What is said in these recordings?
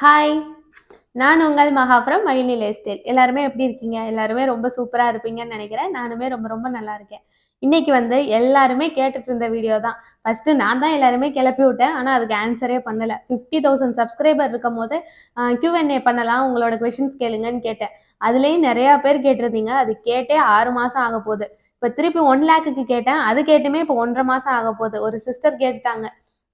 Hi நான் உங்கள் மகாபுரம் Mayili life style எல்லாருமே எப்படி இருக்கீங்க? எல்லாருமே ரொம்ப சூப்பராக இருப்பீங்கன்னு நினைக்கிறேன். நானுமே ரொம்ப ரொம்ப நல்லா இருக்கேன். இன்னைக்கு வந்து எல்லாருமே கேட்டுட்டு இருந்த வீடியோ தான். ஃபர்ஸ்ட் நான் தான் எல்லாருமே கிளப்பி விட்டேன். ஆனால் அதுக்கு ஆன்சரே பண்ணல. ஃபிஃப்டி தௌசண்ட் சப்ஸ்கிரைபர் இருக்கும் போது கியூஎன்ஏ பண்ணலாம். உங்களோட கொஷின்ஸ் கேளுங்கன்னு கேட்டேன். அதுலேயும் நிறையா பேர் கேட்டிருந்தீங்க. அது கேட்டே ஆறு மாதம் ஆக போகுது இப்போ திருப்பி ஒன் லேக்குக்கு கேட்டேன். அது கேட்டுமே இப்போ ஒன்றரை மாதம் ஆக போகுது ஒரு சிஸ்டர் கேட்டாங்க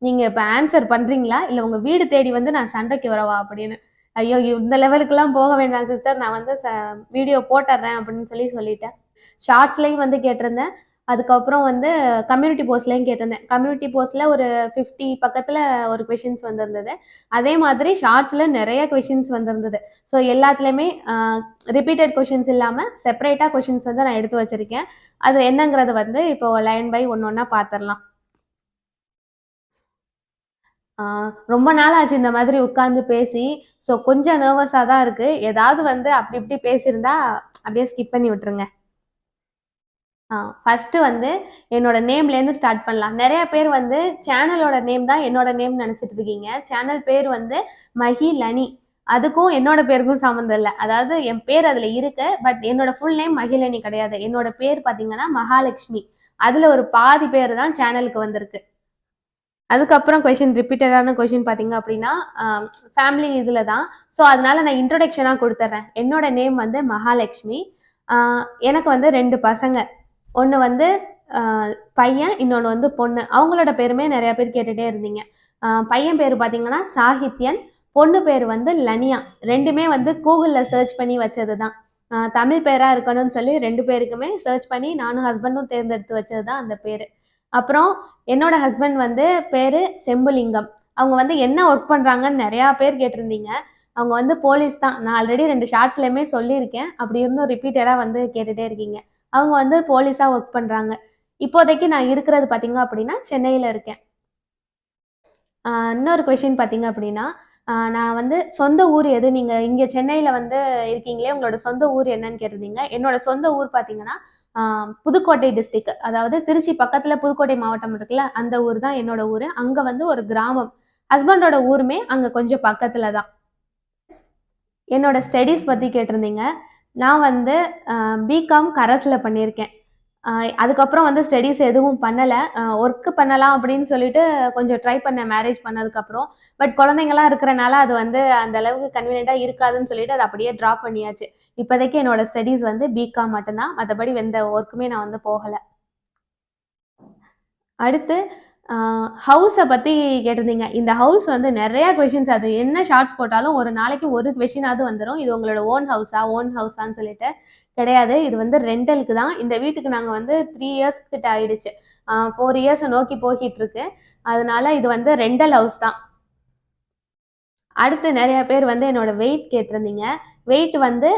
நீங்கள் இப்போ ஆன்சர் பண்ணுறீங்களா இல்லை உங்கள் வீடு தேடி வந்து நான் சண்டைக்கு வரவா அப்படின்னு? ஐயோ இந்த லெவலுக்குலாம் போக வேண்டாம் சிஸ்டர் நான் வந்து வீடியோ போட்டுடுறேன் அப்படின்னு சொல்லி சொல்லிட்டேன். ஷார்ட்ஸ்லேயும் வந்து கேட்டிருந்தேன். அதுக்கப்புறம் வந்து கம்யூனிட்டி போஸ்ட்லேயும் கேட்டிருந்தேன். கம்யூனிட்டி போஸ்ட்டில் ஒரு ஃபிஃப்டி பக்கத்தில் ஒரு கொஷின்ஸ் வந்திருந்தது. அதே மாதிரி ஷார்ட்ஸில் நிறைய கொஷின்ஸ் வந்திருந்தது. ஸோ எல்லாத்துலேயுமே ரிப்பீட்டட் கொஷின்ஸ் இல்லாமல் செப்பரேட்டாக கொஷின்ஸ் வந்து நான் எடுத்து வச்சுருக்கேன். அது என்னங்கிறது வந்து இப்போ லைன் பை ஒன்று ஒன்றா பார்த்துடலாம் ரொம்ப நாள் ஆச்சு இந்த மாதிரி உட்காந்து பேசி. ஸோ கொஞ்சம் நர்வஸாக தான் இருக்கு. ஏதாவது வந்து அப்படி இப்படி பேசியிருந்தா அப்படியே ஸ்கிப் பண்ணி விட்டுருங்க. ஃபர்ஸ்ட் வந்து என்னோட நேம்லேருந்து ஸ்டார்ட் பண்ணலாம். நிறைய பேர் வந்து சேனலோட நேம் தான் என்னோட நேம் நினச்சிட்டு இருக்கீங்க. சேனல் பேர் வந்து மஹி லனி. அதுக்கும் என்னோட பேருக்கும் சம்மந்தம் இல்லை. அதாவது என் பேர் அதில் இருக்கு. பட் என்னோட ஃபுல் நேம் மகிழனி கிடையாது. என்னோட பேர் பார்த்தீங்கன்னா மகாலட்சுமி. அதில் ஒரு பாதி பேர் தான் சேனலுக்கு வந்திருக்கு. அதுக்கப்புறம் கொஷின் ரிப்பீட்டடான கொஷின் பார்த்தீங்க அப்படின்னா ஃபேமிலி இதில் தான் ஸோ அதனால நான் இன்ட்ரொடக்ஷனாக கொடுத்துட்றேன் என்னோட நேம் வந்து மகாலட்சுமி. எனக்கு வந்து ரெண்டு பசங்க. ஒன்று வந்து பையன் இன்னொன்று வந்து பொண்ணு. அவங்களோட பேருமே நிறைய பேர் கேட்டுகிட்டே இருந்தீங்க. பையன் பேர் பார்த்தீங்கன்னா சாகித்யன். பொண்ணு பேர் வந்து லனியா. ரெண்டுமே வந்து கூகுளில் சர்ச் பண்ணி வச்சது தான் தமிழ் பேராக இருக்கணும்னு சொல்லி ரெண்டு பேருக்குமே சர்ச் பண்ணி நானும் ஹஸ்பண்டும் தேர்ந்தெடுத்து வச்சது தான் அந்த பேர். அப்புறம் என்னோட ஹஸ்பண்ட் வந்து பேர் செம்புலிங்கம். அவங்க வந்து என்ன ஒர்க் பண்ணுறாங்கன்னு நிறையா பேர் கேட்டிருந்தீங்க. அவங்க வந்து போலீஸ் தான். நான் ஆல்ரெடி ரெண்டு ஷார்ட்ஸ்லையுமே சொல்லியிருக்கேன். அப்படி இருந்தும் ரிப்பீட்டடாக வந்து கேட்டுகிட்டே இருக்கீங்க. அவங்க வந்து போலீஸாக ஒர்க் பண்ணுறாங்க இப்போதைக்கு நான் இருக்கிறது பார்த்தீங்க அப்படின்னா சென்னையில் இருக்கேன். இன்னொரு கொஷின் பார்த்தீங்க அப்படின்னா நான் வந்து சொந்த ஊர் எது? நீங்கள் இங்கே சென்னையில் வந்து இருக்கீங்களே உங்களோட சொந்த ஊர் என்னன்னு கேட்டிருந்தீங்க. என்னோட சொந்த ஊர் பார்த்தீங்கன்னா புதுக்கோட்டை டிஸ்ட்ரிக்ட் அதாவது திருச்சி பக்கத்தில் புதுக்கோட்டை மாவட்டம் இருக்குல்ல அந்த ஊர் தான் என்னோட ஊர். அங்கே வந்து ஒரு கிராமம். ஹஸ்பண்டோட ஊருமே அங்கே கொஞ்சம் பக்கத்தில் தான் என்னோட ஸ்டடீஸ் பற்றி கேட்டிருந்தீங்க. நான் வந்து பிகாம் கரஸ்ல பண்ணியிருக்கேன். அதுக்கப்புறம் வந்து ஸ்டடீஸ் எதுவும் பண்ணலை. ஒர்க்கு பண்ணலாம் அப்படின்னு சொல்லிட்டு கொஞ்சம் ட்ரை பண்ணேன் மேரேஜ் பண்ணதுக்கப்புறம். பட் குழந்தைங்களாம் இருக்கிறனால அது வந்து அந்த அளவுக்கு கன்வீனியண்ட்டாக இருக்காதுன்னு சொல்லிட்டு அதை அப்படியே ட்ராப் பண்ணியாச்சு. இப்போதைக்கு என்னோட ஸ்டடீஸ் வந்து பிகாம் மட்டும்தான். மற்றபடி எந்த ஒர்க்குமே நான் வந்து போகலை. அடுத்து ஹவுஸை பற்றி கேட்டிருந்தீங்க. இந்த ஹவுஸ் வந்து நிறையா கொஷின்ஸ் அது என்ன ஷார்ட்ஸ் போட்டாலும் ஒரு நாளைக்கு ஒரு கொஷினாவது வந்துடும் இது உங்களோட ஓன் ஹவுஸா ஓன் ஹவுஸான்னு சொல்லிட்டு கிடையாது. இது வந்து ரெண்டலுக்கு தான். இந்த வீட்டுக்கு நாங்கள் வந்து த்ரீ இயர்ஸ் கிட்ட ஆயிடுச்சு. ஃபோர் இயர்ஸை நோக்கி போய்கிட்டு இருக்கு. அதனால இது வந்து ரெண்டல் ஹவுஸ் தான். அடுத்து நிறைய பேர் வந்து என்னோட வெயிட் கேட்டிருந்தீங்க. வெயிட் வந்து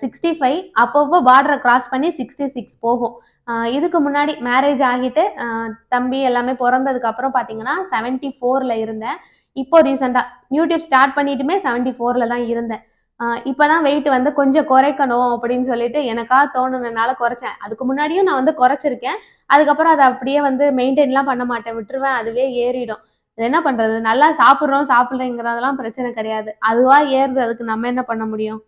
சிக்ஸ்டி ஃபைவ் அப்பப்போ பார்டரை கிராஸ் பண்ணி சிக்ஸ்டி சிக்ஸ் போகும். இதுக்கு முன்னாடி மேரேஜ் ஆகிட்டு தம்பி எல்லாமே பிறந்ததுக்கு அப்புறம் பார்த்தீங்கன்னா செவன்ட்டி ஃபோரில் இருந்தேன். இப்போ ரீசெண்டாக யூடியூப் ஸ்டார்ட் பண்ணிட்டுமே செவன்ட்டி ஃபோரில் தான் இருந்தேன். இப்போ தான் வெயிட் வந்து கொஞ்சம் குறைக்கணும் அப்படின்னு சொல்லிட்டு எனக்கா தோணுனனால குறைச்சேன். அதுக்கு முன்னாடியும் நான் வந்து குறைச்சிருக்கேன். அதுக்கப்புறம் அதை அப்படியே வந்து மெயின்டைன்லாம் பண்ண மாட்டேன். விட்டுருவேன் அதுவே ஏறிடும். என்ன பண்ணுறது நல்லா சாப்பிட்றோம் சாப்பிட்றேங்கிறதெல்லாம் பிரச்சனை கிடையாது. அதுவாக ஏறுது. அதுக்கு நம்ம என்ன பண்ண முடியும்?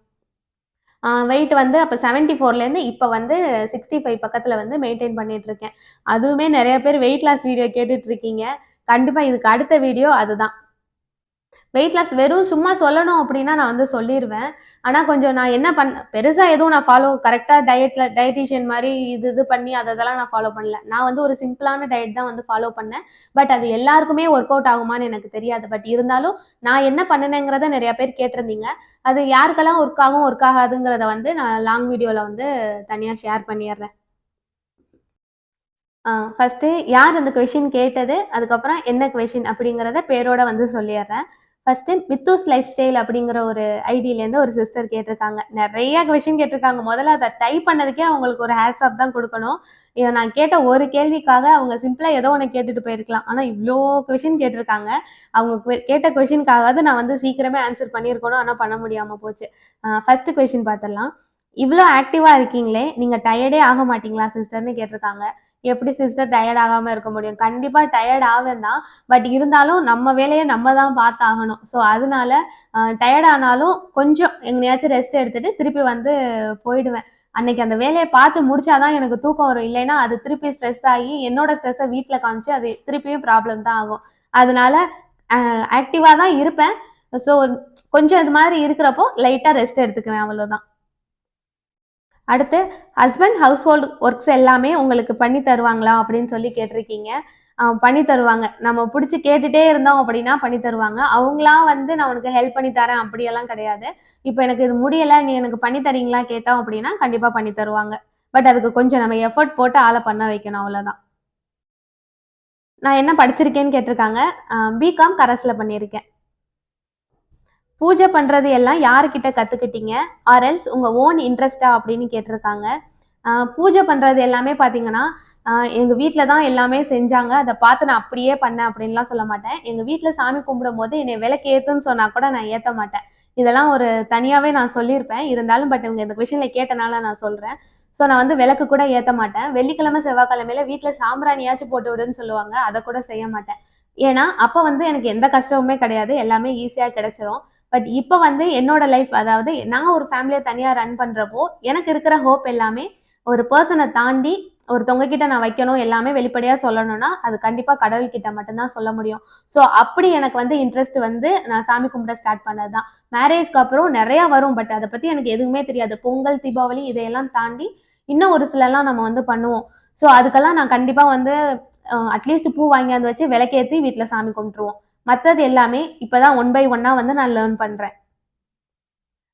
வெயிட் வந்து அப்போ செவன்ட்டி ஃபோர்லேருந்து இப்போ வந்து சிக்ஸ்டி ஃபைவ் பக்கத்தில் வந்து மெயின்டைன் பண்ணிகிட்ருக்கேன் அதுவுமே நிறைய பேர் வெயிட் லாஸ் வீடியோ கேட்டுட்ருக்கீங்க கண்டிப்பாக இதுக்கு அடுத்த வீடியோ அதுதான். வெயிட் லாஸ் வெறும் சும்மா சொல்லணும் அப்படின்னா நான் வந்து சொல்லிடுவேன் ஆனால் கொஞ்சம் நான் என்ன பண்ண பெருசாக எதுவும் நான் ஃபாலோ கரெக்டாக டயட்டில் டயட்டிஷியன் மாதிரி இது இது பண்ணி அதை நான் ஃபாலோ பண்ணல. நான் வந்து ஒரு சிம்பிளான டயட் தான் வந்து ஃபாலோ பண்ணேன். பட் அது எல்லாருக்குமே ஒர்க் அவுட் ஆகுமான்னு எனக்கு தெரியாது. பட் இருந்தாலும் நான் என்ன பண்ணினேங்கிறத நிறைய பேர் கேட்டிருந்தீங்க. அது யாருக்கெல்லாம் ஒர்க் ஆகும் ஒர்க் ஆகாதுங்கிறத வந்து நான் லாங் வீடியோவில் வந்து தனியாக ஷேர் பண்ணிடுறேன். ஃபஸ்ட்டு யார் இந்த கொஷின் கேட்டது? அதுக்கப்புறம் என்ன கொஷின் அப்படிங்கிறத பேரோட வந்து சொல்லிடுறேன். ஃபர்ஸ்ட் மித்தூஸ் லைஃப் ஸ்டைல் அப்படிங்கிற ஒரு ஐடியிலேருந்து ஒரு சிஸ்டர் கேட்டிருக்காங்க. நிறைய கொஷின் கேட்டிருக்காங்க. முதல்ல அதை டைப் பண்ணதுக்கே அவங்களுக்கு ஒரு ஹேர் ஸ்டாப் தான் கொடுக்கணும். நான் கேட்ட ஒரு கேள்விக்காக அவங்க சிம்பிளாக ஏதோ ஒன்று கேட்டுட்டு போயிருக்கலாம். ஆனால் இவ்வளோ கொஷின் கேட்டிருக்காங்க. அவங்க கேட்ட கொஷினுக்காவது நான் வந்து சீக்கிரமே ஆன்சர் பண்ணியிருக்கணும். ஆனால் பண்ண முடியாமல் போச்சு. ஃபர்ஸ்ட் கொஷின் பார்த்துடலாம். இவ்வளோ ஆக்டிவாக இருக்கீங்களே. நீங்கள் டயர்டே ஆக மாட்டீங்களா சிஸ்டர்னு கேட்டிருக்காங்க. எப்படி சிஸ்டர் டயர்ட் ஆகாம இருக்க முடியும்? கண்டிப்பா டயர்ட் ஆவேன் தான். பட் இருந்தாலும் நம்ம வேலையை நம்ம தான் பார்த்தாகணும். ஸோ அதனால டயர்ட் ஆனாலும் கொஞ்சம் எங்கேயாச்சும் ரெஸ்ட் எடுத்துட்டு திருப்பி வந்து போயிடுவேன். அன்னைக்கு அந்த வேலையை பார்த்து முடிச்சாதான் எனக்கு தூக்கம் வரும். இல்லைன்னா அது திருப்பி ஸ்ட்ரெஸ் ஆகி என்னோட ஸ்ட்ரெஸ்ஸை வீட்டில் காமிச்சு அது திருப்பியும் ப்ராப்ளம் தான் ஆகும். அதனால ஆக்டிவாக தான் இருப்பேன். ஸோ கொஞ்சம் இது மாதிரி இருக்கிறப்போ லைட்டாக ரெஸ்ட் எடுத்துக்குவேன் அவ்வளோதான் அடுத்து ஹஸ்பண்ட் ஹவுஸ் ஒர்க்ஸ் எல்லாமே உங்களுக்கு பண்ணி தருவாங்களா அப்படின்னு சொல்லி கேட்டிருக்கீங்க. பண்ணி தருவாங்க. நம்ம பிடிச்சி கேட்டுட்டே இருந்தோம் அப்படின்னா பண்ணி தருவாங்க. அவங்களா வந்து நான் உனக்கு ஹெல்ப் பண்ணி தரேன் அப்படியெல்லாம் கிடையாது. இப்போ எனக்கு இது முடியலை நீ எனக்கு பண்ணி தரீங்களா கேட்டோம் அப்படின்னா கண்டிப்பாக பண்ணி தருவாங்க. பட் அதுக்கு கொஞ்சம் நம்ம எஃபர்ட் போட்டு ஆளை பண்ண வைக்கணும் அவ்வளோதான் நான் என்ன படிச்சிருக்கேன்னு கேட்டிருக்காங்க. பிகாம் கரஸில் பண்ணியிருக்கேன். பூஜை பண்ணுறது எல்லாம் யாருக்கிட்ட கற்றுக்கிட்டீங்க ஆர்எல்ஸ் உங்கள் ஓன் இன்ட்ரெஸ்டா அப்படின்னு கேட்டிருக்காங்க. பூஜை பண்ணுறது எல்லாமே பார்த்தீங்கன்னா எங்கள் வீட்டில் தான் எல்லாமே செஞ்சாங்க. அதை பார்த்து நான் அப்படியே பண்ணேன் அப்படின்லாம் சொல்ல மாட்டேன். எங்கள் வீட்டில் சாமி கும்பிடும் போது என்னை விளக்கு ஏற்றுன்னு சொன்னால் கூட நான் ஏற்ற மாட்டேன். இதெல்லாம் ஒரு தனியாகவே நான் சொல்லியிருப்பேன். இருந்தாலும் பட் இவங்க இந்த கொஷனில் கேட்டனால நான் சொல்கிறேன் ஸோ நான் வந்து விளக்கு கூட ஏற்ற மாட்டேன். வெள்ளிக்கிழமை செவ்வாய்க்கிழமையில வீட்டில் சாம்பிராணியாச்சும் போட்டு விடுன்னு சொல்லுவாங்க. அதை கூட செய்ய மாட்டேன். ஏன்னா அப்போ வந்து எனக்கு எந்த கஷ்டமுமே கிடையாது. எல்லாமே ஈஸியாக கிடைச்சிரும். பட் இப்போ வந்து என்னோட லைஃப் அதாவது நான் ஒரு ஃபேமிலியை தனியாக ரன் பண்ணுறப்போ எனக்கு இருக்கிற ஹோப் எல்லாமே ஒரு பர்சனை தாண்டி ஒருத்தவங்க கிட்ட நான் வைக்கணும் எல்லாமே வெளிப்படையாக சொல்லணும்னா அது கண்டிப்பாக கடவுள்கிட்ட மட்டும்தான் சொல்ல முடியும். ஸோ அப்படி எனக்கு வந்து இன்ட்ரெஸ்ட் வந்து நான் சாமி கும்பிட ஸ்டார்ட் பண்ணது தான் மேரேஜ்க்கு அப்புறம் நிறையா வரும் பட் அதை பற்றி எனக்கு எதுவுமே தெரியாது. பொங்கல் தீபாவளி இதையெல்லாம் தாண்டி இன்னும் ஒரு சிலலாம் நம்ம வந்து பண்ணுவோம். ஸோ அதுக்கெல்லாம் நான் கண்டிப்பாக வந்து அட்லீஸ்ட் பூ வாங்கியாந்து வச்சு விளக்கேற்றி வீட்டில் சாமி கும்பிட்டுருவோம். மற்றது எல்லாமே இப்போதான் ஒன் பை ஒன்னாக வந்து நான் லேர்ன் பண்ணுறேன்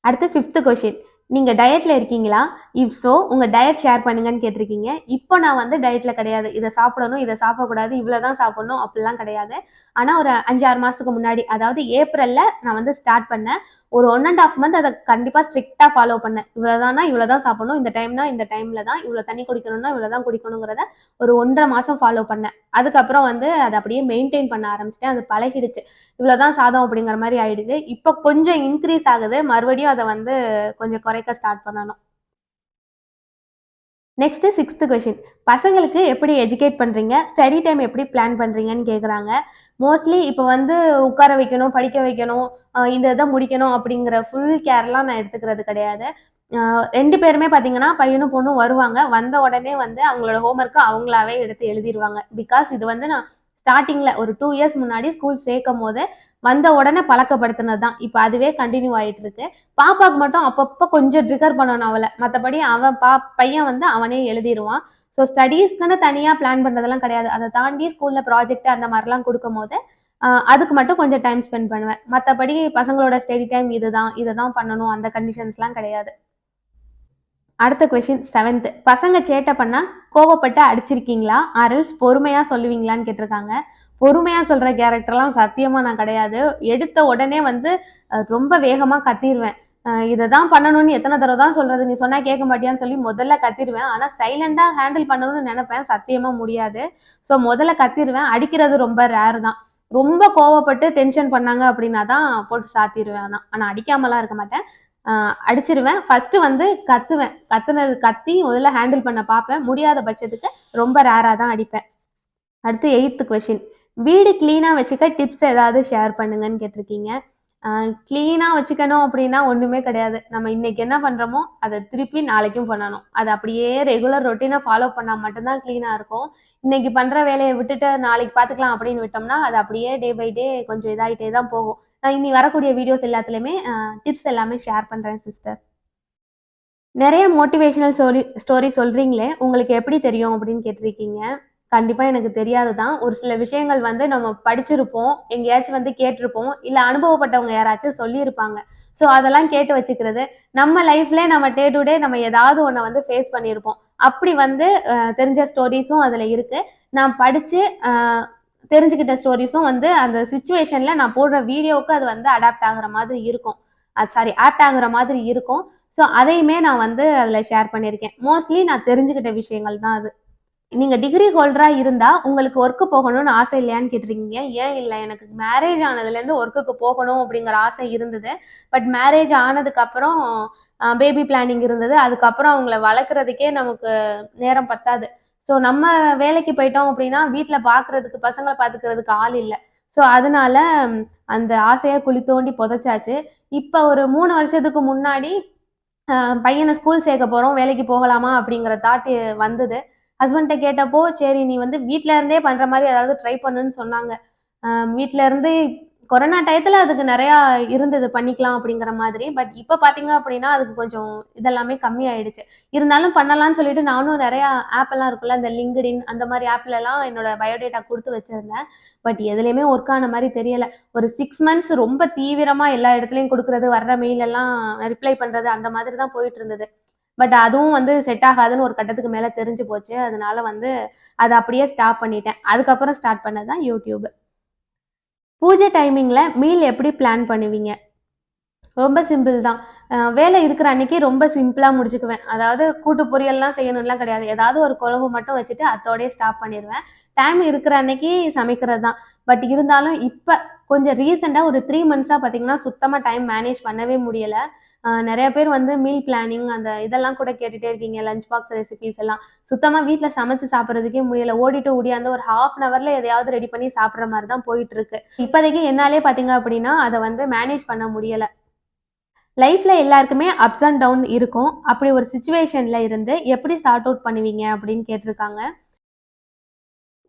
அடுத்து ஃபிஃப்த்து கொஷின் நீங்கள் டயட்டில் இருக்கீங்களா? இஃப் ஸோ உங்கள் டயட் ஷேர் பண்ணுங்கன்னு கேட்டிருக்கீங்க. இப்போ நான் வந்து டயட்டில் கிடையாது. இதை சாப்பிடணும் இதை சாப்பிடக்கூடாது இவ்வளோ தான் சாப்பிடணும் அப்படிலாம் கிடையாது. ஆனால் ஒரு அஞ்சாறு மாதத்துக்கு முன்னாடி அதாவது ஏப்ரலில் நான் வந்து ஸ்டார்ட் பண்ணேன். ஒரு ஒன் அண்ட் ஆஃப் மந்த் அதை கண்டிப்பாக ஸ்ட்ரிக்டாக ஃபாலோ பண்ணேன். இவ்வளோதானா இவ்வளோ தான் சாப்பிடணும். இந்த டைம்னா இந்த டைமில் தான். இவ்வளோ தண்ணி குடிக்கணும்னா இவ்வளோ தான் குடிக்கணுங்கிறத ஒரு ஒன்றரை மாதம் ஃபாலோ பண்ணேன். அதுக்கப்புறம் வந்து அதை அப்படியே மெயின்டைன் பண்ண ஆரம்பிச்சிட்டேன். அது பழகிடுச்சு. இவ்வளோ தான் சாதம் அப்படிங்கிற மாதிரி ஆயிடுச்சு. இப்போ கொஞ்சம் இன்க்ரீஸ் ஆகுது. மறுபடியும் அதை வந்து கொஞ்சம் குறை குறைக்க ஸ்டார்ட் பண்ணணும். நெக்ஸ்ட் சிக்ஸ்த் கொஷின் பசங்களுக்கு எப்படி எஜுகேட் பண்ணுறீங்க ஸ்டடி டைம் எப்படி பிளான் பண்ணுறீங்கன்னு கேட்குறாங்க மோஸ்ட்லி இப்போ வந்து உட்கார வைக்கணும் படிக்க வைக்கணும் இந்த இதை முடிக்கணும் அப்படிங்கிற ஃபுல் கேர்லாம் நான் எடுத்துக்கிறது கிடையாது. ரெண்டு பேருமே பார்த்தீங்கன்னா பையனும் பொண்ணும் வருவாங்க. வந்த உடனே வந்து அவங்களோட ஹோம்ஒர்க்கு அவங்களாவே எடுத்து எழுதிடுவாங்க பிகாஸ் இது வந்து நான் ஸ்டார்டிங்கில் ஒரு டூ இயர்ஸ் முன்னாடி ஸ்கூல் சேர்க்கும் போது வந்த உடனே பழக்கப்படுத்தினது தான் இப்போ அதுவே கண்டினியூ ஆயிட்டு இருக்கு பாப்பாக்கு மட்டும் அப்பப்போ கொஞ்சம் ட்ரிகர் பண்ணணும் அவளை. மற்றபடி அவன் பா பையன் வந்து அவனே எழுதிடுவான் ஸோ ஸ்டடீஸ்க்குன்னு தனியாக பிளான் பண்ணுறதெல்லாம் கிடையாது. அதை தாண்டி ஸ்கூலில் ப்ராஜெக்ட் அந்த மாதிரிலாம் கொடுக்கும் போது அதுக்கு மட்டும் கொஞ்சம் டைம் ஸ்பெண்ட் பண்ணுவேன். மற்றபடி பசங்களோட ஸ்டடி டைம் இதுதான். இதை தான் பண்ணணும். அந்த கண்டிஷன்ஸ்லாம் கிடையாது. அடுத்த கொஷின் செவன்த் பசங்க சேட்டை பண்ணால் கோவப்பட்டு அடிச்சிருக்கீங்களா? ஆர்எல்ஸ் பொறுமையா சொல்லுவீங்களான்னு கேட்டிருக்காங்க. பொறுமையா சொல்ற கேரக்டர்லாம் சத்தியமா நான் கிடையாது. எடுத்த உடனே வந்து ரொம்ப வேகமா கத்திடுவேன் இதை தான் பண்ணணும்னு எத்தனை தடவை தான் சொல்றது? நீ சொன்னா கேட்க மாட்டியான்னு சொல்லி முதல்ல கத்திடுவேன் ஆனா சைலண்டா ஹேண்டில் பண்ணணும்னு நினைப்பேன். சத்தியமா முடியாது. ஸோ முதல்ல கத்திடுவேன் அடிக்கிறது ரொம்ப ரேர் தான். ரொம்ப கோவப்பட்டு டென்ஷன் பண்ணாங்க அப்படின்னா தான் போட்டு சாத்திடுவேன் ஆனால் ஆனால் அடிக்காமலாம் இருக்க மாட்டேன். அடிச்சிருவேன். ஃபர்ஸ்ட் வந்து கத்துவேன். கத்துனது கத்தி முதல்ல ஹேண்டில் பண்ண பார்ப்பேன். முடியாத பட்சத்துக்கு ரொம்ப ரேராக தான் அடிப்பேன். அடுத்து எயித்து கொஷின் வீடு க்ளீனாக வச்சுக்க டிப்ஸ் ஏதாவது ஷேர் பண்ணுங்கன்னு கேட்டிருக்கீங்க. க்ளீனாக வச்சுக்கணும் அப்படின்னா ஒன்றுமே கிடையாது. நம்ம இன்னைக்கு என்ன பண்ணுறோமோ அதை திருப்பி நாளைக்கும் பண்ணணும். அது அப்படியே ரெகுலர் ரொட்டீனை ஃபாலோ பண்ணால் மட்டும்தான் க்ளீனாக இருக்கும். இன்னைக்கு பண்ணுற வேலையை விட்டுட்டு நாளைக்கு பார்த்துக்கலாம் அப்படின்னு விட்டோம்னா அது அப்படியே டே பை டே கொஞ்சம் இதாகிட்டே தான் போகும். நான் இனி வரக்கூடிய வீடியோஸ் எல்லாத்துலேயுமே டிப்ஸ் எல்லாமே ஷேர் பண்ணுறேன் சிஸ்டர் நிறைய மோட்டிவேஷனல் ஸ்டோரி ஸ்டோரி சொல்கிறீங்களே உங்களுக்கு எப்படி தெரியும் அப்படின்னு கேட்டிருக்கீங்க. கண்டிப்பாக எனக்கு தெரியாது தான் ஒரு சில விஷயங்கள் வந்து நம்ம படிச்சிருப்போம் எங்கேயாச்சும் வந்து கேட்டிருப்போம் இல்லை அனுபவப்பட்டவங்க யாராச்சும் சொல்லியிருப்பாங்க. ஸோ அதெல்லாம் கேட்டு வச்சுக்கிறது நம்ம லைஃப்ல நம்ம டே டு டே நம்ம ஏதாவது ஒன்றை வந்து ஃபேஸ் பண்ணியிருப்போம். அப்படி வந்து தெரிஞ்ச ஸ்டோரிஸும் அதில் இருக்குது நான் படித்து தெரிஞ்சுக்கிட்ட ஸ்டோரிஸும் வந்து அந்த சுச்சுவேஷனில் நான் போடுற வீடியோவுக்கு அது வந்து அடாப்ட் ஆகுற மாதிரி இருக்கும். அது சாரி ஆப்ட் ஆகுற மாதிரி இருக்கும். ஸோ அதையுமே நான் வந்து அதில் ஷேர் பண்ணியிருக்கேன். மோஸ்ட்லி நான் தெரிஞ்சுக்கிட்ட விஷயங்கள் தான் அது. நீங்கள் டிகிரி ஹோல்டராக இருந்தால் உங்களுக்கு ஒர்க்கு போகணும்னு ஆசை இல்லையான்னு கேட்டிருக்கீங்க. ஏன் இல்லை? எனக்கு மேரேஜ் ஆனதுலேருந்து ஒர்க்குக்கு போகணும் அப்படிங்கிற ஆசை இருந்தது. பட் மேரேஜ் ஆனதுக்கப்புறம் பேபி பிளானிங் இருந்தது. அதுக்கப்புறம் அவங்கள வளர்க்குறதுக்கே நமக்கு நேரம் பத்தாது. ஸோ நம்ம வேலைக்கு போயிட்டோம் அப்படின்னா வீட்டில் பார்க்கறதுக்கு பசங்களை பார்த்துக்கிறதுக்கு ஆள் இல்லை. ஸோ அதனால அந்த ஆசையை குழி தோண்டி புதைச்சாச்சு. இப்போ ஒரு மூணு வருஷத்துக்கு முன்னாடி பையனை ஸ்கூல் சேர்க்க போகிறோம் வேலைக்கு போகலாமா அப்படிங்கிற தாட் வந்தது. ஹஸ்பண்ட்ட கேட்டப்போ சரி நீ வந்து வீட்டில இருந்தே பண்ணுற மாதிரி ஏதாவது ட்ரை பண்ணுன்னு சொன்னாங்க. வீட்டில இருந்து கொரோனா டயத்தில் அதுக்கு நிறையா இருந்தது பண்ணிக்கலாம் அப்படிங்கிற மாதிரி. பட் இப்போ பார்த்தீங்க அப்படின்னா அதுக்கு கொஞ்சம் இதெல்லாமே கம்மியாயிடுச்சு இருந்தாலும் பண்ணலாம்னு சொல்லிட்டு நானும் நிறையா ஆப் எல்லாம் இருக்குல்ல இந்த லிங்க்டின் அந்த மாதிரி ஆப்ல எல்லாம் என்னோட பயோடேட்டா கொடுத்து வச்சிருந்தேன். பட் எதுலையுமே ஒர்க் ஆன மாதிரி தெரியல. ஒரு சிக்ஸ் மந்த்ஸ் ரொம்ப தீவிரமா எல்லா இடத்துலையும் கொடுக்கறது வர்ற மெயில் எல்லாம் ரிப்ளை பண்றது அந்த மாதிரி தான் போயிட்டு இருந்தது. பட் அதுவும் வந்து செட் ஆகாதுன்னு ஒரு கட்டத்துக்கு மேல தெரிஞ்சு போச்சு. அதனால வந்து அதை அப்படியே ஸ்டாப் பண்ணிட்டேன். அதுக்கப்புறம் ஸ்டார்ட் பண்ணது தான் யூடியூப் பூஜை டைமிங்கில் மீல் எப்படி பிளான் பண்ணுவீங்க? ரொம்ப சிம்பிள் தான். வேலை இருக்கிற அன்னைக்கு ரொம்ப சிம்பிளாக முடிச்சுக்குவேன். அதாவது கூட்டு பொரியல்லாம் செய்யணும்லாம் கிடையாது. ஏதாவது ஒரு குழம்பு மட்டும் வச்சுட்டு அத்தோடயே ஸ்டாப் பண்ணிடுவேன் டைம் இருக்கிற அன்னைக்கு சமைக்கிறது தான் பட் இருந்தாலும் இப்போ கொஞ்சம் ரீசெண்டாக ஒரு த்ரீ மந்த்ஸாக பார்த்தீங்கன்னா சுத்தமாக டைம் மேனேஜ் பண்ணவே முடியலை. நிறைய பேர் வந்து மீல் பிளானிங் அந்த இதெல்லாம் கூட கேட்டுகிட்டே இருக்கீங்க லஞ்ச் பாக்ஸ் ரெசிபிஸ் எல்லாம். சுத்தமாக வீட்டில் சமைச்சு சாப்பிட்றதுக்கே முடியல. ஓடிட்டு ஓடியாந்து ஒரு ஹாஃப் அன் ஹவரில் எதையாவது ரெடி பண்ணி சாப்பிட்ற மாதிரி தான் போயிட்டு இருக்கு. இப்போதைக்கு என்னாலே பார்த்தீங்க அப்படின்னா அதை வந்து மேனேஜ் பண்ண முடியலை. லைஃப்ல எல்லாருக்குமே அப்ஸ் அண்ட் டவுன் இருக்கும். அப்படி ஒரு சுச்சுவேஷன்ல இருந்து எப்படி சார்ட் அவுட் பண்ணுவீங்க அப்படின்னு கேட்டிருக்காங்க.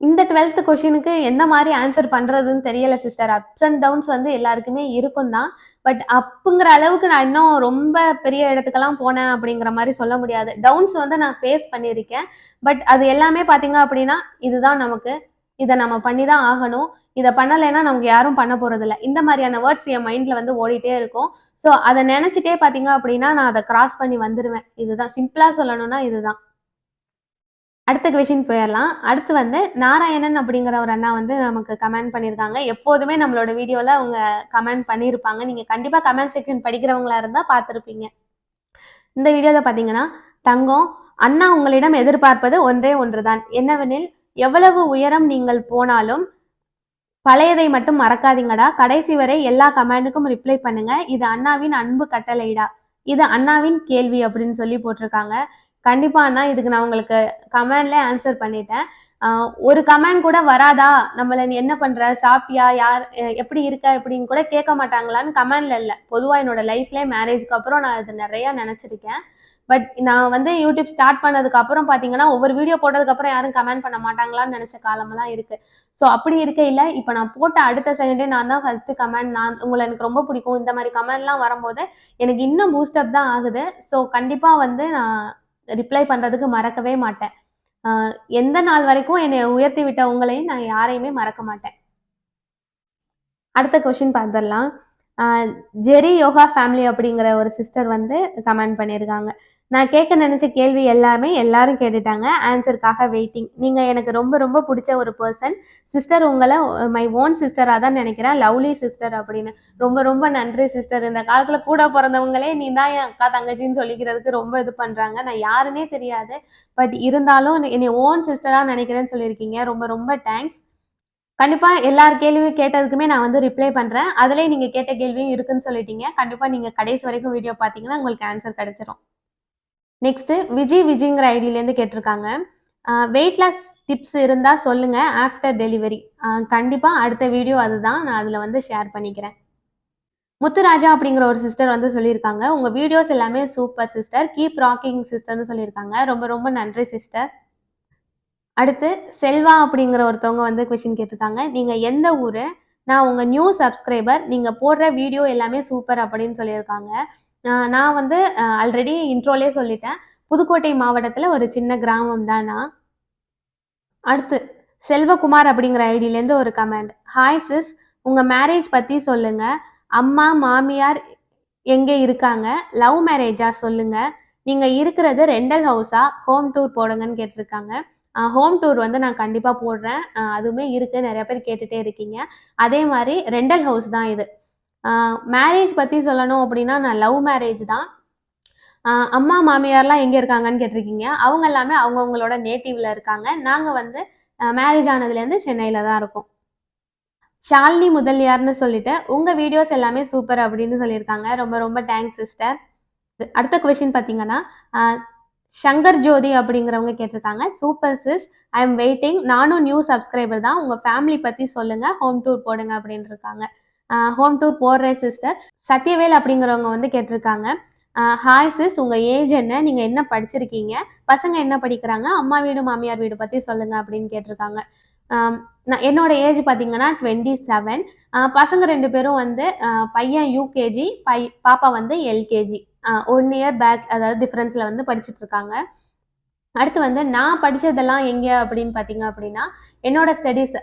இந்த டுவெல்த் கொஷினுக்கு எந்த மாதிரி ஆன்சர் பண்றதுன்னு தெரியல சிஸ்டர் அப்ஸ் அண்ட் டவுன்ஸ் வந்து எல்லாருக்குமே இருக்கும் தான். பட் அப்புங்கிற அளவுக்கு நான் இன்னும் ரொம்ப பெரிய இடத்துக்கெல்லாம் போனேன் அப்படிங்கிற மாதிரி சொல்ல முடியாது. டவுன்ஸ் வந்து நான் ஃபேஸ் பண்ணியிருக்கேன். பட் அது எல்லாமே பார்த்தீங்க அப்படின்னா இதுதான் நமக்கு. இதை நம்ம பண்ணி தான் ஆகணும். இதை பண்ணலைன்னா நமக்கு யாரும் பண்ண போகிறதில்ல இந்த மாதிரியான வேர்ட்ஸ் என் மைண்ட்ல வந்து ஓடிட்டே இருக்கும். ஸோ அதை நினைச்சிட்டே பார்த்தீங்க அப்படின்னா நான் அதை கிராஸ் பண்ணி வந்துடுவேன் இதுதான். சிம்பிளா சொல்லணும்னா இதுதான். அடுத்த கொஷின் போயிடலாம். அடுத்து வந்து நாராயணன் அப்படிங்கிற ஒரு அண்ணா வந்து நமக்கு கமெண்ட் பண்ணியிருக்காங்க. எப்போதுமே நம்மளோட வீடியோவில் அவங்க கமெண்ட் பண்ணியிருப்பாங்க. நீங்கள் கண்டிப்பாக கமெண்ட் செக்ஷன் படிக்கிறவங்களா இருந்தால் பார்த்துருப்பீங்க. இந்த வீடியோவில் பார்த்தீங்கன்னா தங்கம் அண்ணா உங்களிடம் எதிர்பார்ப்பது ஒன்றே ஒன்றுதான். என்னவெனில் எவ்வளவு உயரம் நீங்கள் போனாலும் பழையதை மட்டும் மறக்காதீங்கடா. கடைசி வரை எல்லா கமெண்டுக்கும் ரிப்ளை பண்ணுங்க. இது அண்ணாவின் அன்பு கட்டளைடா. இது அண்ணாவின் கேள்வி அப்படின்னு சொல்லி போட்டிருக்காங்க. கண்டிப்பாக அண்ணா இதுக்கு நான் உங்களுக்கு கமெண்ட்ல ஆன்சர் பண்ணிட்டேன். ஒரு கமெண்ட் கூட வராதா? நம்மள நீ என்ன பண்ற? சாப்பிட்டியா? யார் எப்படி இருக்க? எப்படின்னு கூட கேட்க மாட்டாங்களான்னு கமெண்ட்ல இல்லை. பொதுவாக என்னோட லைஃப்ல மேரேஜ்க்கு அப்புறம் நான் இது நிறைய நினைச்சிருக்கேன். பட் நான் வந்து யூடியூப் ஸ்டார்ட் பண்ணதுக்கு அப்புறம் பாத்தீங்கன்னா ஒவ்வொரு வீடியோ போட்டதுக்கு அப்புறம் யாரும் கமெண்ட் பண்ண மாட்டாங்களான்னு நினைச்ச காலமெல்லாம் இருக்கு. ஸோ அப்படி இருக்கையில் இப்போ நான் போட்ட அடுத்த செகண்டே நான் தான் ஃபர்ஸ்ட் கமெண்ட் நான் உங்களை எனக்கு ரொம்ப பிடிக்கும். இந்த மாதிரி கமெண்ட்லாம் வரும்போது எனக்கு இன்னும் பூஸ்டப் தான் ஆகுது. ஸோ கண்டிப்பாக வந்து நான் ரிப்ளை பண்ணுறதுக்கு மறக்கவே மாட்டேன். ஆஹ் எந்த நாள் வரைக்கும் என்னை உயர்த்தி விட்ட உங்களையும் நான் யாரையுமே மறக்க மாட்டேன். அடுத்த கொஷின் பார்த்துடலாம். ஆஹ் ஜெரி யோகா ஃபேமிலி அப்படிங்கிற ஒரு சிஸ்டர் வந்து கமெண்ட் பண்ணியிருக்காங்க. நான் கேட்க நினைச்ச கேள்வி எல்லாமே எல்லாரும் கேட்டுட்டாங்க. ஆன்சருக்காக வெயிட்டிங் நீங்க எனக்கு ரொம்ப ரொம்ப பிடிச்ச ஒரு பர்சன் சிஸ்டர் உங்களை மை ஓன் சிஸ்டரா தான் நினைக்கிறேன். லவ்லி சிஸ்டர் அப்படின்னு. ரொம்ப ரொம்ப நன்றி சிஸ்டர் இந்த காலத்துல கூட பிறந்தவங்களே நீ தான் என் அக்கா தங்கச்சின்னு சொல்லிக்கிறதுக்கு ரொம்ப இது பண்றாங்க. நான் யாருன்னே தெரியாது. பட் இருந்தாலும் என்னை ஓன் சிஸ்டரா நினைக்கிறேன்னு சொல்லியிருக்கீங்க. ரொம்ப ரொம்ப தேங்க்ஸ் கண்டிப்பா எல்லார் கேள்வியும் கேட்டதுக்குமே நான் வந்து ரிப்ளை பண்றேன். அதுலயே நீங்க கேட்ட கேள்வியும் இருக்குன்னு சொல்லிட்டீங்க. கண்டிப்பா நீங்க கடைசி வரைக்கும் வீடியோ பாத்தீங்கன்னா உங்களுக்கு ஆன்சர் கிடைச்சிரும். நெக்ஸ்ட் விஜய் விஜய்ங்கிற ஐடியிலேருந்து கேட்டிருக்காங்க. வெயிட் லாஸ் டிப்ஸ் இருந்தால் சொல்லுங்க ஆஃப்டர் டெலிவரி கண்டிப்பாக அடுத்த வீடியோ அதுதான். நான் அதில் வந்து ஷேர் பண்ணிக்கிறேன். முத்துராஜா அப்படிங்கிற ஒரு சிஸ்டர் வந்து சொல்லியிருக்காங்க. உங்கள் வீடியோஸ் எல்லாமே சூப்பர் சிஸ்டர் கீப் ராக்கிங் சிஸ்டர்னு சொல்லியிருக்காங்க. ரொம்ப ரொம்ப நன்றி சிஸ்டர் அடுத்து செல்வா அப்படிங்கிற ஒருத்தவங்க வந்து கொஷின் கேட்டிருக்காங்க. நீங்கள் எந்த ஊர்? நான் உங்கள் நியூ சப்ஸ்கிரைபர் நீங்கள் போடுற வீடியோ எல்லாமே சூப்பர் அப்படின்னு சொல்லியிருக்காங்க. நான் வந்து ஆல்ரெடி இன்ட்ரோலே சொல்லிட்டேன். புதுக்கோட்டை மாவட்டத்தில் ஒரு சின்ன கிராமம் தான் நான். அடுத்து செல்வகுமார் அப்படிங்கிற ஐடியிலேருந்து ஒரு கமெண்ட் ஹாய் சிஸ் உங்கள் மேரேஜ் பற்றி சொல்லுங்கள் அம்மா மாமியார் எங்கே இருக்காங்க? லவ் மேரேஜா சொல்லுங்கள் நீங்கள் இருக்கிறது ரெண்டல் ஹவுஸா ஹோம் டூர் போடுங்கன்னு கேட்டிருக்காங்க. ஹோம் டூர் வந்து நான் கண்டிப்பாக போடுறேன். அதுவுமே இருக்குது நிறைய பேர் கேட்டுகிட்டே இருக்கீங்க. அதே மாதிரி ரெண்டல் ஹவுஸ் தான் இது. மேரேஜ் பற்றி சொல்லணும் அப்படின்னா நான் லவ் மேரேஜ் தான். அம்மா மாமியார்லாம் எங்கே இருக்காங்கன்னு கேட்டிருக்கீங்க. அவங்க எல்லாமே அவங்கவுங்களோட நேட்டிவ்ல இருக்காங்க. நாங்கள் வந்து மேரேஜ் ஆனதுலேருந்து சென்னையில் தான் இருக்கோம். ஷாலினி முதலியார்னு சொல்லிட்டு உங்கள் வீடியோஸ் எல்லாமே சூப்பர் அப்படின்னு சொல்லியிருக்காங்க. ரொம்ப ரொம்ப தேங்க்ஸ் சிஸ்டர் அடுத்த கொஷின் பார்த்தீங்கன்னா சங்கர் ஜோதி அப்படிங்கிறவங்க கேட்டிருக்காங்க. Super sis I am waiting நானும் நியூ சப்ஸ்கிரைபர் தான். உங்கள் ஃபேமிலி பற்றி சொல்லுங்கள் ஹோம் டூர் போடுங்க அப்படின்னு இருக்காங்க. ஹோம் டூர் போடுற சிஸ்டர் சத்யவேல் அப்படிங்கிறவங்க வந்து கேட்டிருக்காங்க. ஹாய் சிஸ் உங்கள் ஏஜ் என்ன? நீங்கள் என்ன படிச்சிருக்கீங்க? பசங்க என்ன படிக்கிறாங்க? அம்மா வீடு மாமியார் வீடு பற்றி சொல்லுங்கள் அப்படின்னு கேட்டிருக்காங்க. நான் என்னோட ஏஜ் பார்த்தீங்கன்னா டுவெண்ட்டி செவன் பசங்க ரெண்டு பேரும் வந்து பையன் யூகேஜி பை பாப்பா வந்து எல்கேஜி ஒன் இயர் பேட்ச் அதாவது டிஃப்ரென்ஸில் வந்து படிச்சுட்டு இருக்காங்க அடுத்து வந்து நான் படித்ததெல்லாம் எங்கே அப்படின்னு பார்த்தீங்க அப்படின்னா என்னோட ஸ்டடீஸ்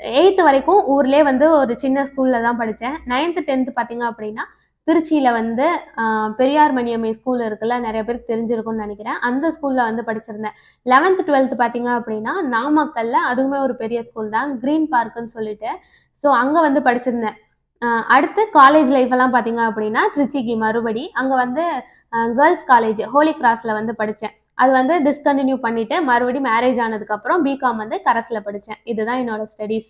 எயித்து வரைக்கும் ஊர்லேயே வந்து ஒரு சின்ன ஸ்கூலில் தான் படித்தேன் நைன்த்து டென்த்து பார்த்தீங்க அப்படின்னா திருச்சியில் வந்து பெரியார் மணியம்மை ஸ்கூல் இருக்குல்ல நிறைய பேருக்கு தெரிஞ்சிருக்கும்னு நினைக்கிறேன். அந்த ஸ்கூலில் வந்து படிச்சிருந்தேன். லெவன்த்து டுவெல்த்து பார்த்தீங்க அப்படின்னா நாமக்கல்ல அதுவுமே ஒரு பெரிய ஸ்கூல் தான் க்ரீன் பார்க்குன்னு சொல்லிட்டு. ஸோ அங்கே வந்து படிச்சிருந்தேன். அடுத்து காலேஜ் லைஃப் எல்லாம் பார்த்தீங்க அப்படின்னா திருச்சிக்கு மறுபடி அங்கே வந்து கேர்ள்ஸ் காலேஜ் ஹோலி கிராஸில் வந்து படித்தேன் அது வந்து டிஸ்கண்டினியூ பண்ணிட்டு மறுபடியும் மேரேஜ் ஆனதுக்கப்புறம் பிகாம் வந்து கரஸில் படித்தேன் இதுதான் என்னோட ஸ்டடீஸ்